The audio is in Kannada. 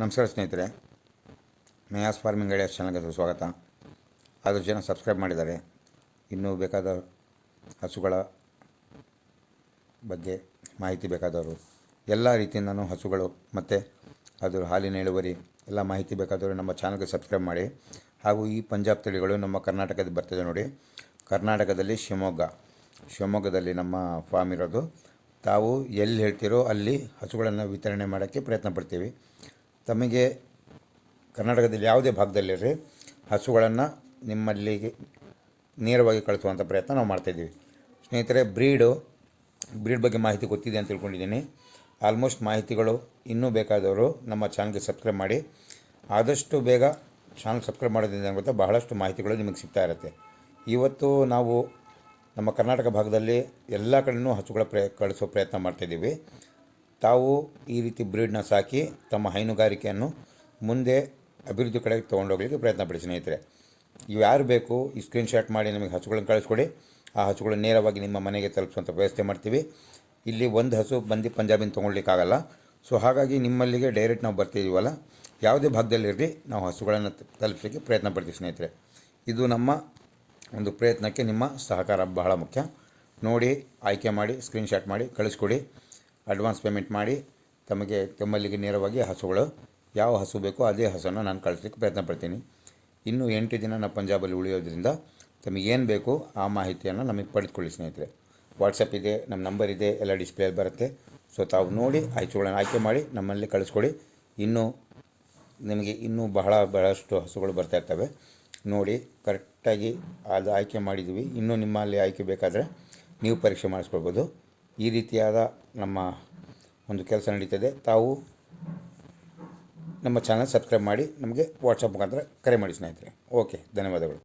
ನಮಸ್ಕಾರ ಸ್ನೇಹಿತರೆ. ಮೇಯಾಸ್ ಫಾರ್ಮಿಂಗ್ ಐಡಿಯಾಸ್ ಚಾನಲ್ಗೆ ಸ್ವಾಗತ. ಆದಷ್ಟು ಜನ ಸಬ್ಸ್ಕ್ರೈಬ್ ಮಾಡಿದ್ದಾರೆ. ಇನ್ನೂ ಬೇಕಾದ ಹಸುಗಳ ಬಗ್ಗೆ ಮಾಹಿತಿ ಬೇಕಾದವರು, ಎಲ್ಲ ರೀತಿಯಿಂದನೂ ಹಸುಗಳು ಮತ್ತು ಅದರ ಹಾಲಿನ ಇಳುವರಿ, ಎಲ್ಲ ಮಾಹಿತಿ ಬೇಕಾದವರು ನಮ್ಮ ಚಾನಲ್ಗೆ ಸಬ್ಸ್ಕ್ರೈಬ್ ಮಾಡಿ. ಹಾಗೂ ಈ ಪಂಜಾಬ್ ತಳಿಗಳು ನಮ್ಮ ಕರ್ನಾಟಕದ ಬರ್ತಿದೆ ನೋಡಿ. ಕರ್ನಾಟಕದಲ್ಲಿ ಶಿವಮೊಗ್ಗ. ಶಿವಮೊಗ್ಗದಲ್ಲಿ ನಮ್ಮ ಫಾರ್ಮ್ ಇರೋದು. ತಾವು ಎಲ್ಲಿ ಹೇಳ್ತೀರೋ ಅಲ್ಲಿ ಹಸುಗಳನ್ನು ವಿತರಣೆ ಮಾಡೋಕ್ಕೆ ಪ್ರಯತ್ನ ಪಡ್ತೀವಿ. ತಮಗೆ ಕರ್ನಾಟಕದಲ್ಲಿ ಯಾವುದೇ ಭಾಗದಲ್ಲಿರಿ ಹಸುಗಳನ್ನು ನಿಮ್ಮಲ್ಲಿಗೆ ನೇರವಾಗಿ ಕಳಿಸುವಂಥ ಪ್ರಯತ್ನ ನಾವು ಮಾಡ್ತಾಯಿದ್ದೀವಿ ಸ್ನೇಹಿತರೆ, ಬ್ರೀಡು, ಬ್ರೀಡ್ ಬಗ್ಗೆ ಮಾಹಿತಿ ಗೊತ್ತಿದೆ ಅಂತ ತಿಳ್ಕೊಂಡಿದ್ದೀನಿ. ಆಲ್ಮೋಸ್ಟ್ ಮಾಹಿತಿಗಳು ಇನ್ನೂ ಬೇಕಾದವರು ನಮ್ಮ ಚಾನಲ್ಗೆ ಸಬ್ಸ್ಕ್ರೈಬ್ ಮಾಡಿ. ಆದಷ್ಟು ಬೇಗ ಚಾನಲ್ ಸಬ್ಸ್ಕ್ರೈಬ್ ಮಾಡೋದ್ರಿಂದ ಗೊತ್ತಾ, ಬಹಳಷ್ಟು ಮಾಹಿತಿಗಳು ನಿಮಗೆ ಸಿಗ್ತಾ ಇರುತ್ತೆ. ಇವತ್ತು ನಾವು ನಮ್ಮ ಕರ್ನಾಟಕ ಭಾಗದಲ್ಲಿ ಎಲ್ಲ ಕಡೆಯೂ ಹಸುಗಳ ಪ್ರಯ, ಕಳಿಸೋ ಪ್ರಯತ್ನ ಮಾಡ್ತಾಯಿದ್ದೀವಿ ತಾವು ಈ ರೀತಿ ಬ್ರೀಡ್ನ ಸಾಕಿ ತಮ್ಮ ಹೈನುಗಾರಿಕೆಯನ್ನು ಮುಂದೆ ಅಭಿವೃದ್ಧಿ ಕಡೆಗೆ ತೊಗೊಂಡೋಗ್ಲಿಕ್ಕೆ ಪ್ರಯತ್ನ ಪಡಿ ಸ್ನೇಹಿತರೆ. ಇವು ಯಾರು ಬೇಕು ಈ ಸ್ಕ್ರೀನ್ಶಾಟ್ ಮಾಡಿ ನಮಗೆ ಹಸುಗಳನ್ನು ಕಳಿಸ್ಕೊಡಿ. ಆ ಹಸುಗಳನ್ನು ನೇರವಾಗಿ ನಿಮ್ಮ ಮನೆಗೆ ತಲುಪಿಸುವಂಥ ವ್ಯವಸ್ಥೆ ಮಾಡ್ತೀವಿ. ಇಲ್ಲಿ ಒಂದು ಹಸು ಬಂದು ಪಂಜಾಬಿನ ತೊಗೊಳ್ಲಿಕ್ಕಾಗಲ್ಲ ಸೊ ಹಾಗಾಗಿ ನಿಮ್ಮಲ್ಲಿಗೆ ಡೈರೆಕ್ಟ್ ನಾವು ಬರ್ತಿದ್ದೀವಲ್ಲ ಯಾವುದೇ ಭಾಗದಲ್ಲಿರಲಿ ನಾವು ಹಸುಗಳನ್ನು ತಲುಪಿಸಲಿಕ್ಕೆ ಪ್ರಯತ್ನ ಪಡ್ತೀವಿ ಸ್ನೇಹಿತರೆ. ಇದು ನಮ್ಮ ಒಂದು ಪ್ರಯತ್ನಕ್ಕೆ ನಿಮ್ಮ ಸಹಕಾರ ಬಹಳ ಮುಖ್ಯ. ನೋಡಿ ಆಯ್ಕೆ ಮಾಡಿ ಸ್ಕ್ರೀನ್ಶಾಟ್ ಮಾಡಿ, ಕಳಿಸ್ಕೊಡಿ. ಅಡ್ವಾನ್ಸ್ ಪೇಮೆಂಟ್ ಮಾಡಿ ತಮಗೆ ತಮ್ಮಲ್ಲಿಗೆ ನೇರವಾಗಿ ಹಸುಗಳು, ಯಾವ ಹಸು ಬೇಕೋ ಅದೇ ಹಸುವನ್ನು ನಾನು ಕಳಿಸ್ಲಿಕ್ಕೆ ಪ್ರಯತ್ನ ಪಡ್ತೀನಿ. ಇನ್ನು ಎಂಟು ದಿನ ನಾನು ಪಂಜಾಬಲ್ಲಿ ಉಳಿಯೋದ್ರಿಂದ ತಮಗೇನು ಬೇಕು ಆ ಮಾಹಿತಿಯನ್ನು ನಮಗೆ ಪಡೆದುಕೊಳ್ಳಿ, ಸ್ನೇಹಿತರೆ. ವಾಟ್ಸಪ್ ಇದೆ, ನಮ್ಮ ನಂಬರ್ ಇದೆ, ಎಲ್ಲ ಡಿಸ್ಪ್ಲೇ ಬರುತ್ತೆ. ಸೊ ತಾವು ನೋಡಿ ಹಸುಗಳನ್ನು ಆಯ್ಕೆ ಮಾಡಿ ನಮ್ಮಲ್ಲಿ ಕಳಿಸ್ಕೊಡಿ. ಇನ್ನೂ ನಿಮಗೆ ಇನ್ನೂ ಬಹಳ ಬಹಳಷ್ಟು ಹಸುಗಳು ಬರ್ತಾ ಇರ್ತವೆ. ನೋಡಿ ಕರೆಕ್ಟಾಗಿ ಅದು ಆಯ್ಕೆ ಮಾಡಿದ್ದೀವಿ. ಇನ್ನೂ ನಿಮ್ಮಲ್ಲಿ ಆಯ್ಕೆ ಬೇಕಾದರೆ ನೀವು ಪರೀಕ್ಷೆ ಮಾಡಿಸ್ಕೊಳ್ಬೋದು. ಈ ರೀತಿಯಾದ ನಮ್ಮ ಒಂದು ಕೆಲಸ ನಡೀತದೆ. ತಾವು ನಮ್ಮ ಚಾನಲ್ ಸಬ್ಸ್ಕ್ರೈಬ್ ಮಾಡಿ, ನಮಗೆ ವಾಟ್ಸಪ್ ಮುಖಾಂತರ ಕರೆ ಮಾಡಿ ಸ್ನೇಹಿತರೆ. ಓಕೆ ಧನ್ಯವಾದಗಳು.